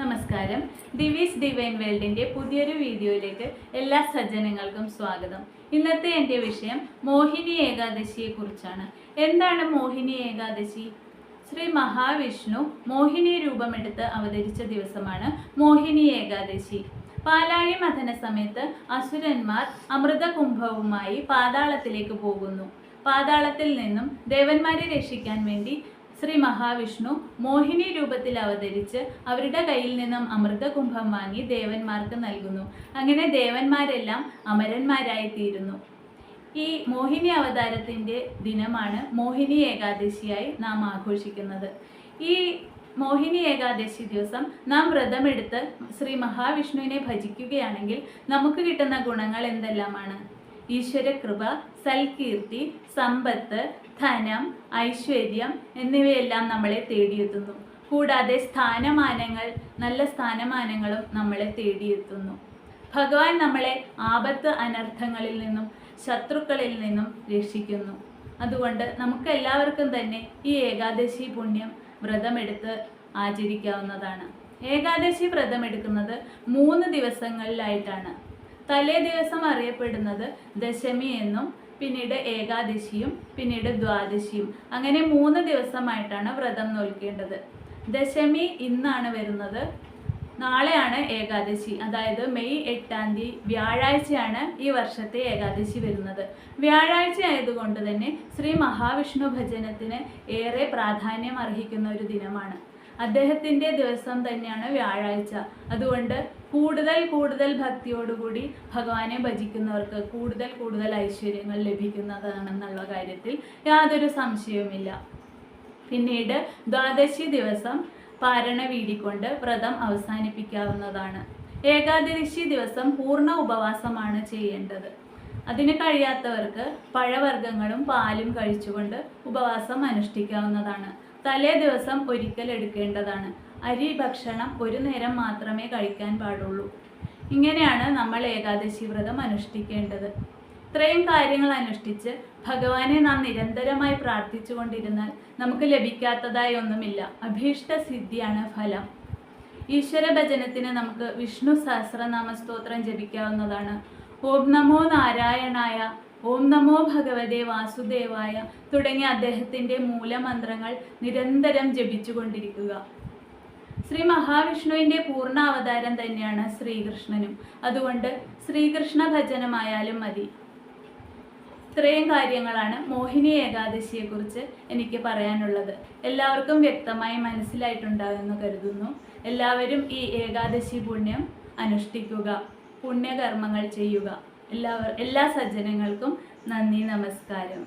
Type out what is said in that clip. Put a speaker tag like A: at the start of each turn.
A: നമസ്കാരം. ദിവീസ് ഡിവൈൻ വേൾഡിന്റെ പുതിയൊരു വീഡിയോയിലേക്ക് എല്ലാ സജ്ജനങ്ങൾക്കും സ്വാഗതം. ഇന്നത്തെ എന്റെ വിഷയം മോഹിനി ഏകാദശിയെക്കുറിച്ചാണ് എന്താണ് മോഹിനി ഏകാദശി? ശ്രീ മഹാവിഷ്ണു മോഹിനി രൂപമെടുത്ത് അവതരിച്ച ദിവസമാണ് മോഹിനി ഏകാദശി. പാലാഴി മഥന സമയത്ത് അസുരന്മാർ അമൃതകുംഭവുമായി പാതാളത്തിലേക്ക് പോകുന്നു. പാതാളത്തിൽ നിന്നും ദേവന്മാരെ രക്ഷിക്കാൻ വേണ്ടി ശ്രീ മഹാവിഷ്ണു മോഹിനി രൂപത്തിൽ അവതരിച്ച് അവരുടെ കയ്യിൽ നിന്നും അമൃതകുംഭം വാങ്ങി ദേവന്മാർക്ക് നൽകുന്നു. അങ്ങനെ ദേവന്മാരെല്ലാം അമരന്മാരായി തീരുന്നു ഈ മോഹിനി അവതാരത്തിന്റെ ദിനമാണ് മോഹിനി ഏകാദശിയായി നാം ആഘോഷിക്കുന്നത്. ഈ മോഹിനി ഏകാദശി ദിവസം നാം വ്രതമെടുത്ത് ശ്രീ മഹാവിഷ്ണുവിനെ ഭജിക്കുകയാണെങ്കിൽ നമുക്ക് കിട്ടുന്ന ഗുണങ്ങൾ എന്തെല്ലാമാണ്? ഈശ്വരകൃപ സൽകീർത്തി സമ്പത്ത് ധനം ഐശ്വര്യം എന്നിവയെല്ലാം നമ്മളെ തേടിയെത്തുന്നു. കൂടാതെ സ്ഥാനമാനങ്ങൾ നല്ല സ്ഥാനമാനങ്ങളും നമ്മളെ തേടിയെത്തുന്നു. ഭഗവാൻ നമ്മളെ ആപത്ത് അനർത്ഥങ്ങളിൽ നിന്നും ശത്രുക്കളിൽ നിന്നും രക്ഷിക്കുന്നു. അതുകൊണ്ട് നമുക്ക് എല്ലാവർക്കും തന്നെ ഈ ഏകാദശി പുണ്യം വ്രതമെടുത്ത് ആചരിക്കാവുന്നതാണ്. ഏകാദശി വ്രതമെടുക്കുന്നത് മൂന്ന് ദിവസങ്ങളിലായിട്ടാണ്. തലേ ദിവസം അറിയപ്പെടുന്നത് ദശമി എന്നും പിന്നീട് ഏകാദശിയും പിന്നീട് ദ്വാദശിയും. അങ്ങനെ മൂന്ന് ദിവസമായിട്ടാണ് വ്രതം നോൽക്കേണ്ടത്. ദശമി ഇന്നാണ് വരുന്നത്. നാളെയാണ് ഏകാദശി. അതായത് മെയ് എട്ടാം തീയതി വ്യാഴാഴ്ചയാണ് ഈ വർഷത്തെ ഏകാദശി വരുന്നത്. വ്യാഴാഴ്ച ആയതുകൊണ്ട് തന്നെ ശ്രീ മഹാവിഷ്ണു ഭജനത്തിന് ഏറെ പ്രാധാന്യം അർഹിക്കുന്ന ഒരു ദിനമാണ്. അദ്ദേഹത്തിന്റെ ദിവസം തന്നെയാണ് വ്യാഴാഴ്ച. അതുകൊണ്ട് കൂടുതൽ കൂടുതൽ ഭക്തിയോടുകൂടി ഭഗവാനെ ഭജിക്കുന്നവർക്ക് കൂടുതൽ കൂടുതൽ ഐശ്വര്യങ്ങൾ ലഭിക്കുന്നതാണെന്നുള്ള കാര്യത്തിൽ യാതൊരു സംശയവുമില്ല. പിന്നീട് ദ്വാദശി ദിവസം പാരണ വീടിക്കൊണ്ട് വ്രതം അവസാനിപ്പിക്കാവുന്നതാണ്. ഏകാദശി ദിവസം പൂർണ ഉപവാസമാണ് ചെയ്യേണ്ടത്. അതിന് കഴിയാത്തവർക്ക് പഴവർഗങ്ങളും പാലും കഴിച്ചുകൊണ്ട് ഉപവാസം അനുഷ്ഠിക്കാവുന്നതാണ്. തലേ ദിവസം ഒരിക്കൽ എടുക്കേണ്ടതാണ്. അരി ഭക്ഷണം ഒരു നേരം മാത്രമേ കഴിക്കാൻ പാടുള്ളൂ. ഇങ്ങനെയാണ് നമ്മൾ ഏകാദശി വ്രതം അനുഷ്ഠിക്കേണ്ടത്. ഇത്രയും കാര്യങ്ങൾ അനുഷ്ഠിച്ച് ഭഗവാനെ നാം നിരന്തരമായി പ്രാർത്ഥിച്ചു കൊണ്ടിരുന്നാൽ നമുക്ക് ലഭിക്കാത്തതായി ഒന്നുമില്ല. അഭീഷ്ട സിദ്ധിയാണ് ഫലം. ഈശ്വര ഭജനത്തിന് നമുക്ക് വിഷ്ണു സഹസ്രനാമ സ്തോത്രം ജപിക്കാവുന്നതാണ്. ഓം നമോ നാരായണായ ഓം നമോ ഭഗവതേ വാസുദേവായ തുടങ്ങിയ അദ്ദേഹത്തിന്റെ മൂലമന്ത്രങ്ങൾ നിരന്തരം ജപിച്ചുകൊണ്ടിരിക്കുക. ശ്രീ മഹാവിഷ്ണുവിന്റെ പൂർണ അവതാരം തന്നെയാണ് ശ്രീകൃഷ്ണനും. അതുകൊണ്ട് ശ്രീകൃഷ്ണ ഭജനമായാലും മതി. ഇത്രയും കാര്യങ്ങളാണ് മോഹിനി ഏകാദശിയെക്കുറിച്ച് എനിക്ക് പറയാനുള്ളത്. എല്ലാവർക്കും വ്യക്തമായി മനസ്സിലായിട്ടുണ്ടാകുമെന്ന് കരുതുന്നു. എല്ലാവരും ഈ ഏകാദശി പുണ്യം അനുഷ്ഠിക്കുക പുണ്യകർമ്മങ്ങൾ ചെയ്യുക. എല്ലാവർ എല്ലാ സജ്ജനങ്ങൾക്കും നന്ദി നമസ്കാരം.